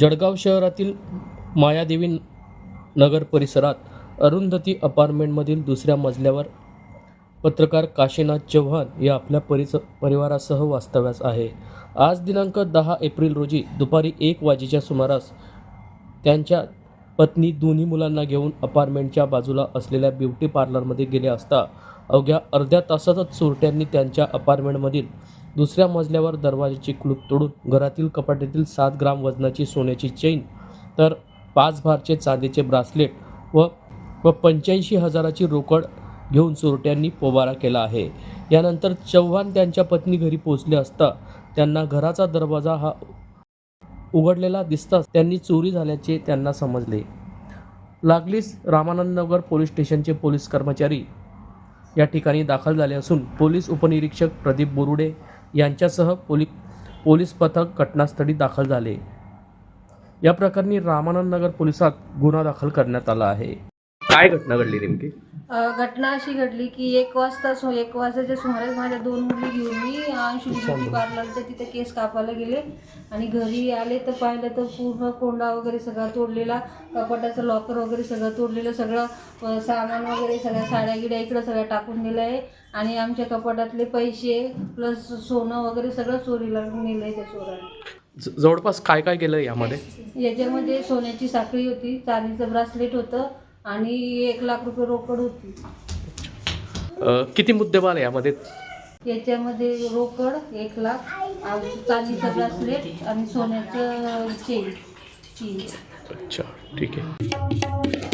जळगाव शहरातील मायादेवी नगर परिसरात अरुंधती अपार्टमेंटमधील दुसऱ्या मजल्यावर पत्रकार काशीनाथ चव्हाण या आपल्या परिस परिवारासह वास्तव्यास आहे. आज दिनांक दहा एप्रिल रोजी दुपारी एक वाजेच्या सुमारास त्यांच्या पत्नी दोन्ही मुलांना घेऊन अपार्टमेंटच्या बाजूला असलेल्या ब्युटी पार्लरमध्ये गेले असता अवघ्या अर्ध्या तासातच चोरट्यांनी त्यांच्या अपार्टमेंटमधील दुसऱ्या मजल्यावर दरवाजाची कुलूप तोडून घरातील कपाटीतील सात ग्राम वजनाची सोन्याची चेन तर पाच भारचे चांदीचे ब्रासलेट व व पंच्याऐंशी हजाराची रोकड घेऊन चोरट्यांनी पोबारा केला आहे. यानंतर चव्हाण त्यांच्या पत्नी घरी पोहोचले असता त्यांना घराचा दरवाजा हा उघडलेला दिसताच त्यांनी चोरी झाल्याचे त्यांना समजले. लागलीच रामानंदनगर पोलीस स्टेशनचे पोलीस कर्मचारी या ठिकाणी दाखल झाले असून पोलीस उपनिरीक्षक प्रदीप बोरुडे यांच्यासह पोली पोलीस पथक घटनास्थळी दाखल झाले. या प्रकरणी रामानंदनगर पोलिसात गुन्हा दाखल करण्यात आला आहे. काय घटना घडली नेमकी? अ, घटना अशी घडली की एक वाजता सो एक वाजताच्या सुमारास माझ्या दोन मुली घेऊन मी अंशू ब्युटी पार्लरच्या तिथे केस कापायला गेले. आणि घरी आले तर पाहिलं तर पूर्ण कोंडा वगैरे सगळा तोडलेला कपाटाचं लॉकर वगैरे सगळं तोडलेलं सगळं अ, सामान वगैरे सगळ्या साड्या गिड्या इकडं सगळं टाकून दिलं आहे आणि आमच्या कपाटातले पैसे प्लस सोनं वगैरे सगळं चोरीला नेलं आहे त्या चोराने. ज- जवळपास काय काय केलं यामध्ये? याच्यामध्ये सोन्याची साखळी होती चांदीचं ब्रासलेट होतं आणि एक लाख रुपये रोकड होती. अ, किती मुद्देमाल आहे यामध्ये? याच्यामध्ये रोकड एक लाख आ- चांदीचं ब्रासलेट आणि सोन्याचं चेन चेन अच्छा ठीक आहे.